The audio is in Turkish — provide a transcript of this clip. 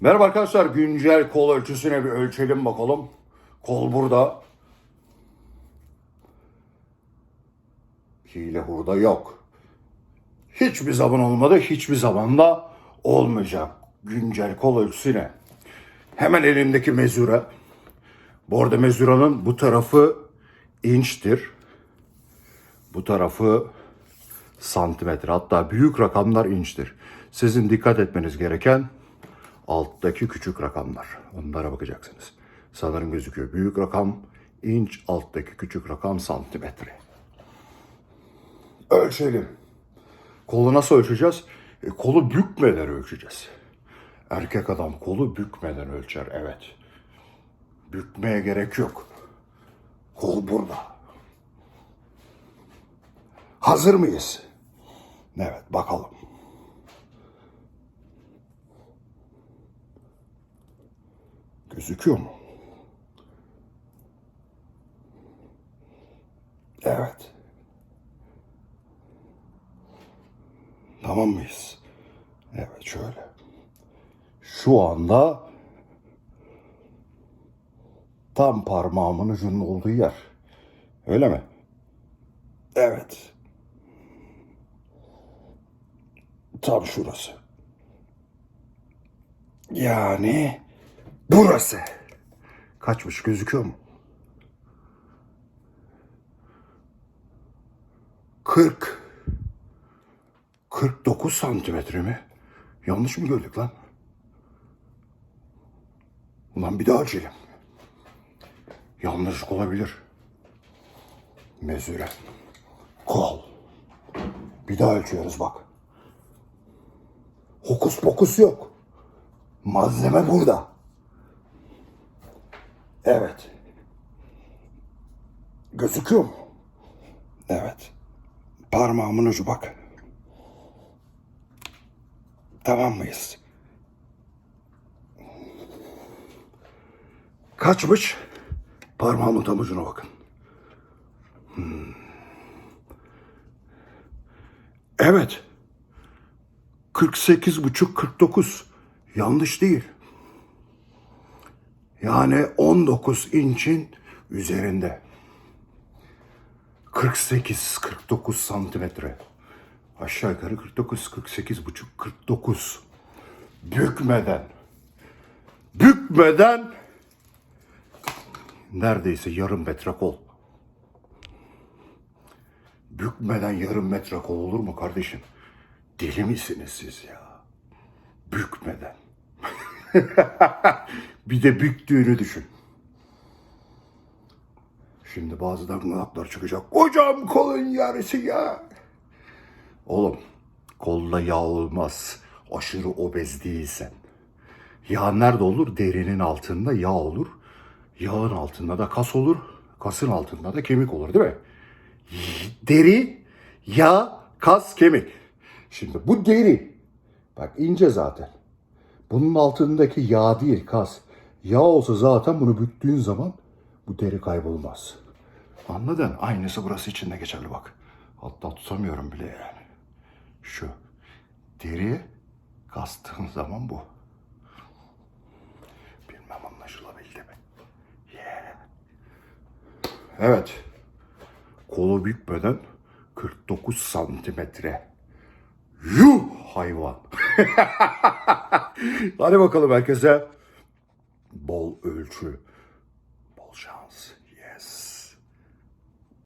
Merhaba arkadaşlar. Güncel kol ölçüsüne bir ölçelim bakalım. Kol burada. Hile hurda yok. Hiçbir zaman olmadı. Hiçbir zaman da olmayacak. Güncel kol ölçüsüne. Hemen elimdeki mezure. Bu arada mezuranın bu tarafı inçtir. Bu tarafı santimetre. Hatta büyük rakamlar inçtir. Sizin dikkat etmeniz gereken alttaki küçük rakamlar. Onlara bakacaksınız. Sanırım gözüküyor. Büyük rakam inç, alttaki küçük rakam santimetre. Ölçelim. Kolu nasıl ölçeceğiz? E, kolu bükmeden ölçeceğiz. Erkek adam kolu bükmeden ölçer, evet. Bükmeye gerek yok. Kol burada. Hazır mıyız? Evet, bakalım. Gözüküyor mu? Evet. Tamam mıyız? Evet şöyle. Şu anda tam parmağımın ucunun olduğu yer. Öyle mi? Evet. Tam şurası. Yani burası. Kaçmış gözüküyor mu? 40. 49 santimetre mi? Yanlış mı gördük lan? Ulan bir daha ölçelim. Yanlışlık olabilir. Mezure. Kol. Bir daha ölçüyoruz bak. Hokus pokus yok. Malzeme burada. Evet. Gözüküyor mu? Evet. Parmağımın ucu bak. Tamam mıyız? Kaçmış? Parmağımın tam ucuna bakın. Hmm. Evet. 48 buçuk 49. Yanlış değil. Yani 19 inçin üzerinde. 48 49 santimetre. Aşağı yukarı 49 48 buçuk 49. Bükmeden. Bükmeden neredeyse yarım metre kol. Bükmeden yarım metre kol olur mu kardeşim? Deli misiniz siz ya? Bükmeden. bir de büktüğünü düşün. Şimdi bazılarının laflar çıkacak. Hocam kolun yarısı ya. Oğlum kolda yağ olmaz. Aşırı obez değilsen. Yağ nerede olur? Derinin altında yağ olur. Yağın altında da kas olur. Kasın altında da kemik olur değil mi? Deri, yağ, kas, kemik. Şimdi bu deri. Bak ince zaten. Bunun altındaki yağ değil kas. Yağ olsa zaten bunu büktüğün zaman bu deri kaybolmaz. Anladın? Aynısı burası için de geçerli bak. Hatta tutamıyorum bile yani. Şu. Deri kastığın zaman bu. Bilmem anlaşılabildi mi? Yeah. Evet. Kolu bükmeden 49 santimetre. Yuh hayvan. Hadi bakalım herkese. Bol ölçü.